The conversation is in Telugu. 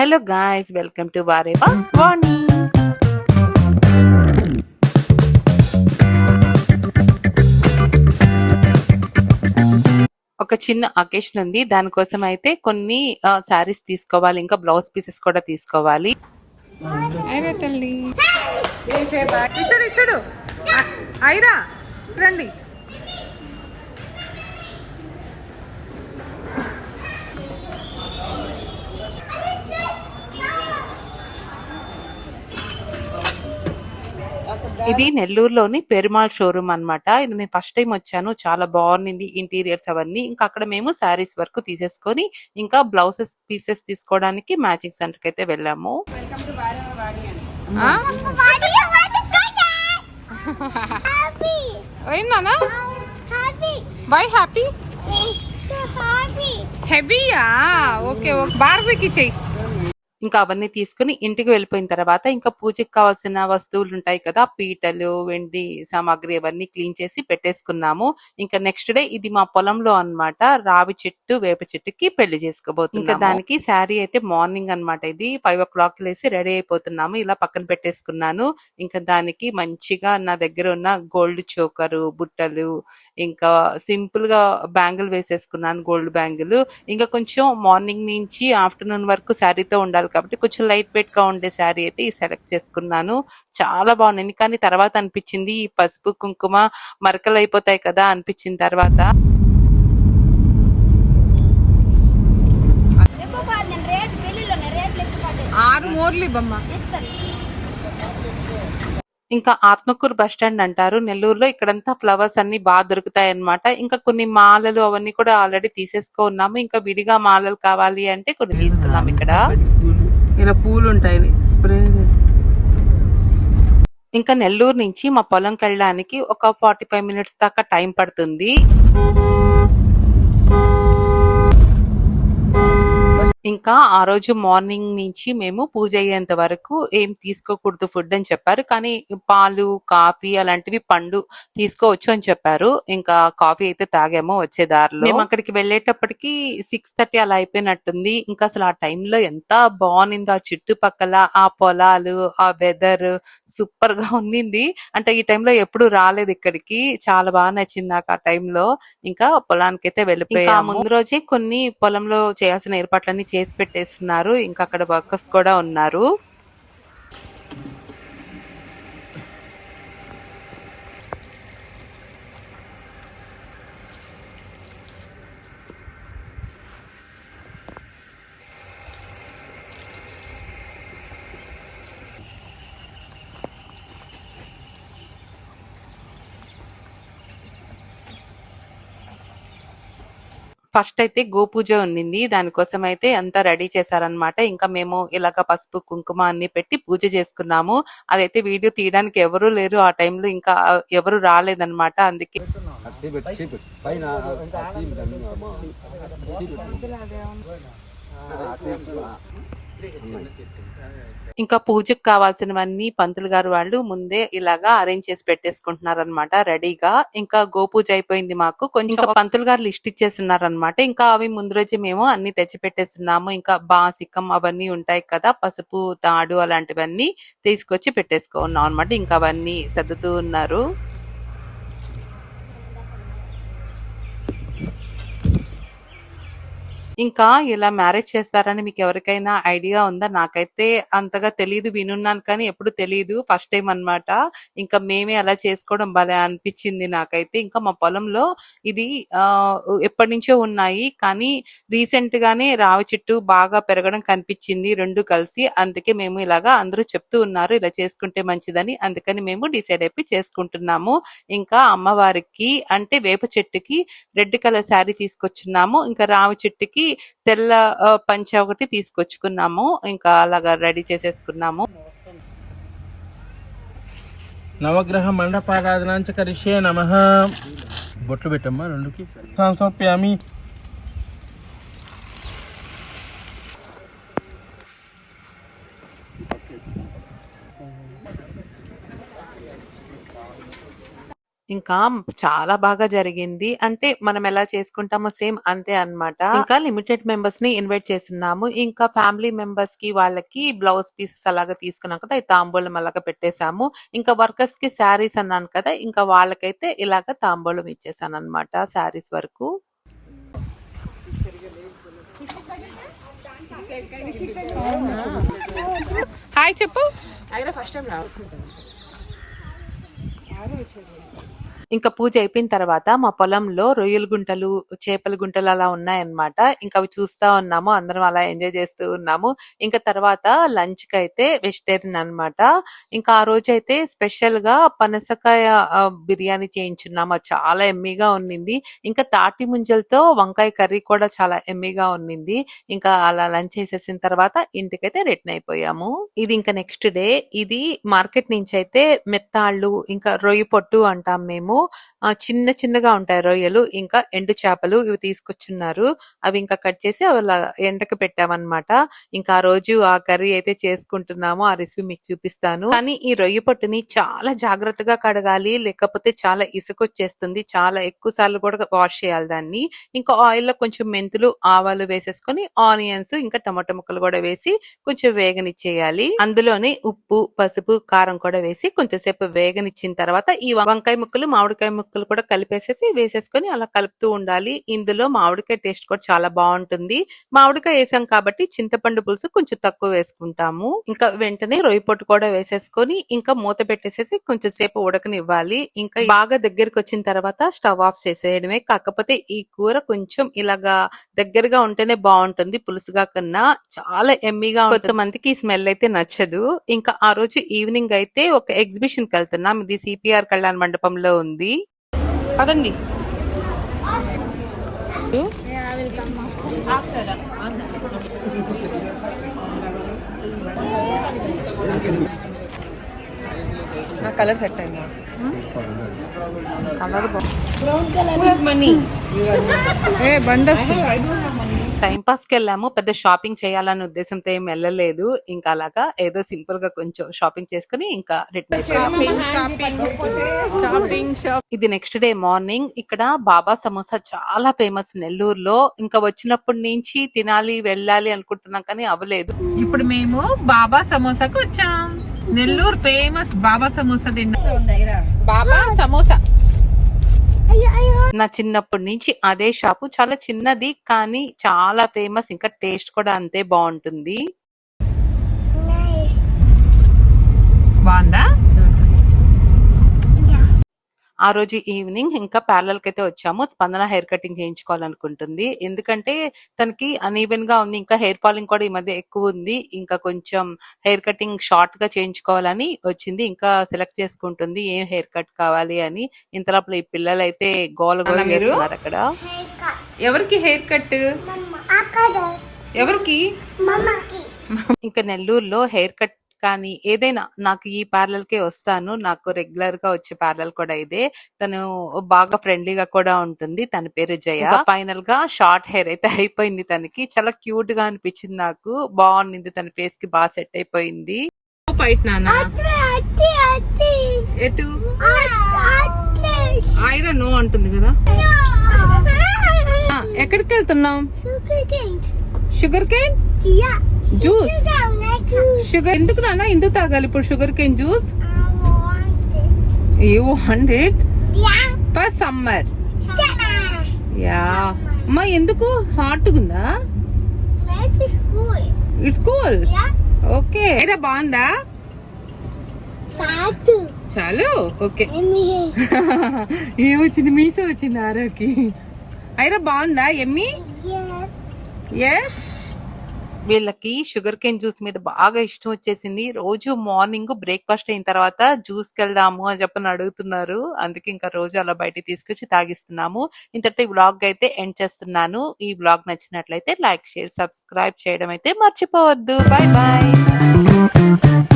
Hello guys welcome to Vareva Vani ఒక చిన్న అకేషన్ ఉంది. దానికోసం అయితే కొన్ని శారీస్ తీసుకోవాలి. ఇంకా బ్లౌజ్ పీసెస్ కూడా తీసుకోవాలి. రండి. ఇది నెల్లూరులోని పెరుమాళ్ షోరూమ్ అన్నమాట. ఇది నేను ఫస్ట్ టైం వచ్చాను. చాలా బాగుంది ఇంటీరియర్స్ అవన్నీ. ఇంకా అక్కడ మేము శారీస్ వరకు తీసేసుకొని ఇంకా బ్లౌజెస్ పీసెస్ తీసుకోవడానికి మ్యాచింగ్ సెంటర్కి అయితే వెళ్ళాము. Bye happy? హెవీయా? Okay okay. బార్బీకి చెయ్యి. ఇంకా అవన్నీ తీసుకుని ఇంటికి వెళ్ళిపోయిన తర్వాత ఇంకా పూజకి కావాల్సిన వస్తువులు ఉంటాయి కదా పీటలు వెండి సామాగ్రి అవన్నీ క్లీన్ చేసి పెట్టేసుకున్నాము. ఇంకా నెక్స్ట్ డే ఇది మా పొలంలో అన్నమాట రావి చెట్టు వేప చెట్టుకి పెళ్ళి చేసుకోబోతుంది ఇంకా దానికి శారీ అయితే మార్నింగ్ అన్నమాట ఇది. ఫైవ్ ఓ క్లాక్ లేసి రెడీ అయిపోతున్నాము. ఇలా పక్కన పెట్టేసుకున్నాను. ఇంకా దానికి మంచిగా నా దగ్గర ఉన్న గోల్డ్ చోకరు బుట్టలు ఇంకా సింపుల్గా బ్యాంగిల్ వేసేసుకున్నాను గోల్డ్ బ్యాంగిల్. ఇంకా కొంచెం మార్నింగ్ నుంచి ఆఫ్టర్నూన్ వరకు శారీతో ఉండాలి కాబట్టి కొంచెం లైట్ వెయిట్గా ఉండే శారీ అయితే ఈ సెలెక్ట్ చేసుకున్నాను. చాలా బాగుంది. కానీ తర్వాత అనిపించింది ఈ పసుపు కుంకుమ మరకలు అయిపోతాయి కదా అనిపించిన తర్వాత. ఆరు మోర్లు ఇవ్వమ్మా. ఇంకా ఆత్మకూరు బస్ స్టాండ్ అంటారు. నెల్లూరులో ఇక్కడంతా ఫ్లవర్స్ అన్ని బాగా దొరుకుతాయి అన్నమాట ఇంకా కొన్ని మాలలు అవన్నీ కూడా ఆల్రెడీ తీసేసుకో ఉన్నాము. ఇంకా విడిగా మాలలు కావాలి అంటే కొన్ని తీసుకున్నాం ఇక్కడ. ఇలా పూలు ఉంటాయి స్ప్రే ఇంకా నెల్లూరు నుంచి మా పొలంకి వెళ్ళడానికి ఒక ఫార్టీ ఫైవ్ మినిట్స్ దాకా టైం పడుతుంది. ఇంకా ఆ రోజు మార్నింగ్ నుంచి మేము పూజ అయ్యేంత వరకు ఏం తీసుకోకూడదు ఫుడ్ అని చెప్పారు. కానీ పాలు కాఫీ అలాంటివి పండు తీసుకోవచ్చు అని చెప్పారు. ఇంకా కాఫీ అయితే తాగాము వచ్చే దారిలో. మేము అక్కడికి వెళ్ళేటప్పటికి సిక్స్ థర్టీ అలా అయిపోయినట్టుంది. ఇంకా అసలు ఆ టైంలో ఎంత బాగుంది ఆ చుట్టుపక్కల ఆ పొలాలు ఆ వెదర్ సూపర్గా ఉన్నింది అంటే ఈ టైంలో ఎప్పుడు రాలేదు ఇక్కడికి. చాలా బాగా నచ్చింది నాకు ఆ టైంలో. ఇంకా పొలానికి అయితే వెళ్ళిపోయా ముందు రోజే కొన్ని పొలంలో చేయాల్సిన ఏర్పాట్లన్నీ చేసి పెట్టేస్తున్నారు. ఇంకా అక్కడ వర్కర్స్ కూడా ఉన్నారు. ఫస్ట్ అయితే గోపూజ ఉండింది. దానికోసం అయితే అంతా రెడీ చేశారనమాట ఇంకా మేము ఇలాగ పసుపు కుంకుమ అన్ని పెట్టి పూజ చేసుకున్నాము. అదైతే వీడియో తీయడానికి ఎవరు లేరు. ఆ టైంలో ఇంకా ఎవరు రాలేదన్నమాట. అందుకే ఇంకా పూజకు కావాల్సినవన్నీ పంతులు గారు వాళ్ళు ముందే ఇలాగా అరేంజ్ చేసి పెట్టేసుకుంటున్నారు అనమాట రెడీగా ఇంకా గోపూజ అయిపోయింది మాకు. కొంచెం ఇంకా పంతులు గారు లిస్ట్ ఇచ్చేస్తున్నారు అనమాట ఇంకా అవి ముందు రోజే మేము అన్ని తెచ్చి పెట్టేస్తున్నాము ఇంకా బాసికం అవన్నీ ఉంటాయి కదా పసుపు తాడు అలాంటివన్నీ తీసుకొచ్చి పెట్టేసుకున్నాం అనమాట ఇంకా అవన్నీ సర్దుతూ ఉన్నారు. ఇంకా ఇలా మ్యారేజ్ చేస్తారని మీకు ఎవరికైనా ఐడియా ఉందా? నాకైతే అంతగా తెలియదు వినున్నాను కానీ ఎప్పుడు తెలియదు ఫస్ట్ టైం అన్నమాట. ఇంకా మేమే అలా చేసుకోవడం భలే అనిపించింది నాకైతే. ఇంకా మా పొలంలో ఇది ఎప్పటి నుంచో ఉన్నాయి. కానీ రీసెంట్ గానే రావి చెట్టు బాగా పెరగడం కనిపించింది రెండు కలిసి. అందుకే మేము ఇలాగా అందరూ చెప్తూ ఉన్నారు ఇలా చేసుకుంటే మంచిదని. అందుకని మేము డిసైడ్ అయిపోయి చేసుకుంటున్నాము. ఇంకా అమ్మవారికి అంటే వేప చెట్టుకి రెడ్ కలర్ శారీ తీసుకొచ్చున్నాము. ఇంకా రావి చెట్టుకి తెల్ల ఆ, పంచ ఒకటి తీసుకొచ్చుకున్నాము. ఇంకా అలాగా రెడీ చేసేసుకున్నాము. నవగ్రహ మండపారాధనాంచ కరిషే నమ. బొట్లు పెట్టమ్మా రెండుకి. సంసోప్యామి. ఇంకా చాలా బాగా జరిగింది. అంటే మనం ఎలా చేసుకుంటామో సేమ్ అంతే అన్నమాట. ఇంకా లిమిటెడ్ మెంబర్స్ని ఇన్వైట్ చేసున్నాము. ఇంకా ఫ్యామిలీ మెంబర్స్కి వాళ్ళకి బ్లౌజ్ పీసెస్ అలాగా తీసుకున్నాం కదా! తాంబూలం అలాగా పెట్టేసాము. ఇంకా వర్కర్స్కి శారీస్ అన్నాను కదా! ఇంకా వాళ్ళకైతే ఇలాగ తాంబూలం ఇచ్చేసానన్నమాట శారీస్ వరకు. హాయ్ చెప్పు ఇంకా పూజ అయిపోయిన తర్వాత మా పొలంలో రొయ్యల గుంటలు, చేపల గుంటలు అలా ఉన్నాయన్నమాట. ఇంకా అవి చూస్తా ఉన్నాము. అందరం అలా ఎంజాయ్ చేస్తూ ఉన్నాము. ఇంకా తర్వాత లంచ్‌కైతే వెజిటేరియన్ అన్నమాట. ఇంకా ఆ రోజైతే స్పెషల్‌గా పనసకాయ బిర్యానీ చేయించున్నాము. అది చాలా ఎమ్మీగా ఉన్నింది. ఇంకా తాటి ముంజలతో వంకాయ కర్రీ కూడా చాలా ఎమ్మీగా ఉన్నింది. ఇంకా అలా లంచ్ చేసేసిన తర్వాత ఇంటికైతే రిటర్న్ అయిపోయాము. ఇది ఇంకా నెక్స్ట్ డే. ఇది మార్కెట్ నుంచి అయితే మెత్తాళ్ళు, ఇంకా రొయ్య పొట్టు అంటాం మేము. చిన్న చిన్నగా ఉంటాయి రొయ్యలు. ఇంకా ఎండు చేపలు ఇవి తీసుకొచ్చున్నారు. అవి ఇంకా కట్ చేసి అవి ఎండకు పెట్టామన్నమాట. ఇంకా ఆ రోజు ఆ కర్రీ అయితే చేసుకుంటున్నామో ఆ రెసిపీ మీకు చూపిస్తాను. కానీ ఈ రొయ్య పొట్టుని చాలా జాగ్రత్తగా కడగాలి. లేకపోతే చాలా ఇసుకొచ్చేస్తుంది. చాలా ఎక్కువ సార్లు కూడా వాష్ చేయాలి దాన్ని. ఇంకా ఆయిల్‌లో కొంచెం మెంతులు, ఆవాలు వేసేసుకొని ఆనియన్స్ ఇంకా టమాటో ముక్కలు కూడా వేసి కొంచెం వేగనిచ్చేయాలి. అందులోనే ఉప్పు, పసుపు, కారం కూడా వేసి కొంచెం సేపు వేగనిచ్చిన తర్వాత ఈ వంకాయ ముక్కలు, మామిడి మామిడికాయ ముక్కలు కూడా కలిపేసేసి వేసేసుకొని అలా కలుపుతూ ఉండాలి. ఇందులో మామిడికాయ టేస్ట్ కూడా చాలా బాగుంటుంది మామిడికాయ వేసాం కాబట్టి చింతపండు పులుసు కొంచెం తక్కువ వేసుకుంటాము. ఇంకా వెంటనే రొయ్య పొట్టు కూడా వేసేసుకొని ఇంకా మూత పెట్టేసేసి కొంచెం సేపు ఉడకనివ్వాలి. ఇంకా బాగా దగ్గరికొచ్చిన తర్వాత స్టవ్ ఆఫ్ చేసేయడమే. కాకపోతే ఈ కూర కొంచెం ఇలాగా దగ్గరగా ఉంటేనే బాగుంటుంది పులుసుగా కన్నా చాలా ఎమ్మిగా కొంతమందికి ఈ స్మెల్ అయితే నచ్చదు. ఇంకా ఆ రోజు ఈవినింగ్ అయితే ఒక ఎగ్జిబిషన్కి వెళ్తున్నాం. ఇది సిపిఆర్ కళ్యాణ మండపంలో ఉంది. పదండి. నా కలర్ సెట్ అయిందా? కలర్ బా ఏ బండి టైం పాస్కి వెళ్ళాము పెద్ద షాపింగ్ చేయాలనే ఉద్దేశంతో ఏం వెళ్ళలేదు. ఇంకా అలాగా ఏదో సింపుల్గా కొంచెం షాపింగ్ చేసుకుని ఇంకా రిటర్న్ అయిపోయాము షాపింగ్ షాపింగ్ షాపింగ్. షాప్. ఇది నెక్స్ట్ డే మార్నింగ్. ఇక్కడ బాబా సమోసా చాలా ఫేమస్ నెల్లూరులో. ఇంకా వచ్చినప్పటి నుంచి తినాలి వెళ్ళాలి అనుకుంటున్నాం కానీ అవ్వలేదు. ఇప్పుడు మేము బాబా సమోసాకు వచ్చాం. నెల్లూరు ఫేమస్ బాబా సమోసా తిన్నా. బాబా సమోసా. నా చిన్నప్పటి నుంచి అదే షాపు చాలా చిన్నది కానీ చాలా ఫేమస్ ఇంకా టేస్ట్ కూడా అంతే బాగుంటుంది. బాగుందా? ఆ రోజు ఈవినింగ్ ఇంకా ప్యారలల్కి అయితే వచ్చాము. స్పందన హెయిర్ కటింగ్ చేయించుకోవాలనుకుంటుంది. ఎందుకంటే తనకి అన్ఈవెన్గా ఉంది. ఇంకా హెయిర్ ఫాలింగ్ కూడా ఈ మధ్య ఎక్కువ ఉంది. ఇంకా కొంచెం హెయిర్ కటింగ్ షార్ట్గా చేయించుకోవాలని వచ్చింది. ఇంకా సెలెక్ట్ చేసుకుంటుంది. ఏం హెయిర్ కట్ కావాలి అని. ఇంతలోపల ఈ పిల్లలు అయితే గోల గోల? చేస్తున్నారు అక్కడ. ఎవరికి హెయిర్ కట్ ఎవరికి? ఇంకా నెల్లూరులో హెయిర్ కట్ కానీ ఏదైనా నాకు ఈ పార్లర్ కే వస్తాను. నాకు రెగ్యులర్గా వచ్చే పార్లర్ కూడా ఇదే. తను బాగా ఫ్రెండ్లీగా కూడా ఉంటుంది. తన పేరు జయ. ఫైనల్గా షార్ట్ హెయిర్ అయితే అయిపోయింది తనకి. చాలా క్యూట్గా అనిపించింది నాకు. బాగుంది తన ఫేస్కి. బాగా సెట్ అయిపోయింది. ఫైట్ నాన్న? ఎటు? ఐరా నో అంటుంది కదా? ఎక్కడికి వెళ్తున్నాం షుగర్ కేన్ జ్యూస్ షుగర్ ఎందుకు నాన్న? ఎందుకు తాగాలి ఇప్పుడు sugar cane juice you want it for summer yeah అమ్మా ఎందుకు? హాట్ ఉందా? ఇట్స్ కూల్ ఓకే ఏరా బాగుందా? చాలు. ఓకే ఏమొచ్చింది మీసో వచ్చింది ఆరోకి. అయినా బాగుందా? ఎమ్మి ఎస్ వీళ్ళకి షుగర్ కేన్ జ్యూస్ మీద బాగా ఇష్టం వచ్చేసింది. రోజు మార్నింగ్ బ్రేక్ఫాస్ట్ అయిన తర్వాత జ్యూస్కి వెళ్దాము అని చెప్పని అడుగుతున్నారు. అందుకే ఇంకా రోజు అలా బయటికి తీసుకొచ్చి తాగిస్తున్నాము. ఇంతటితో ఈ వ్లాగ్ అయితే ఎండ్ చేస్తున్నాను. ఈ వ్లాగ్ నచ్చినట్లయితే లైక్ షేర్ సబ్స్క్రైబ్ చేయడం అయితే మర్చిపోవద్దు. Bye bye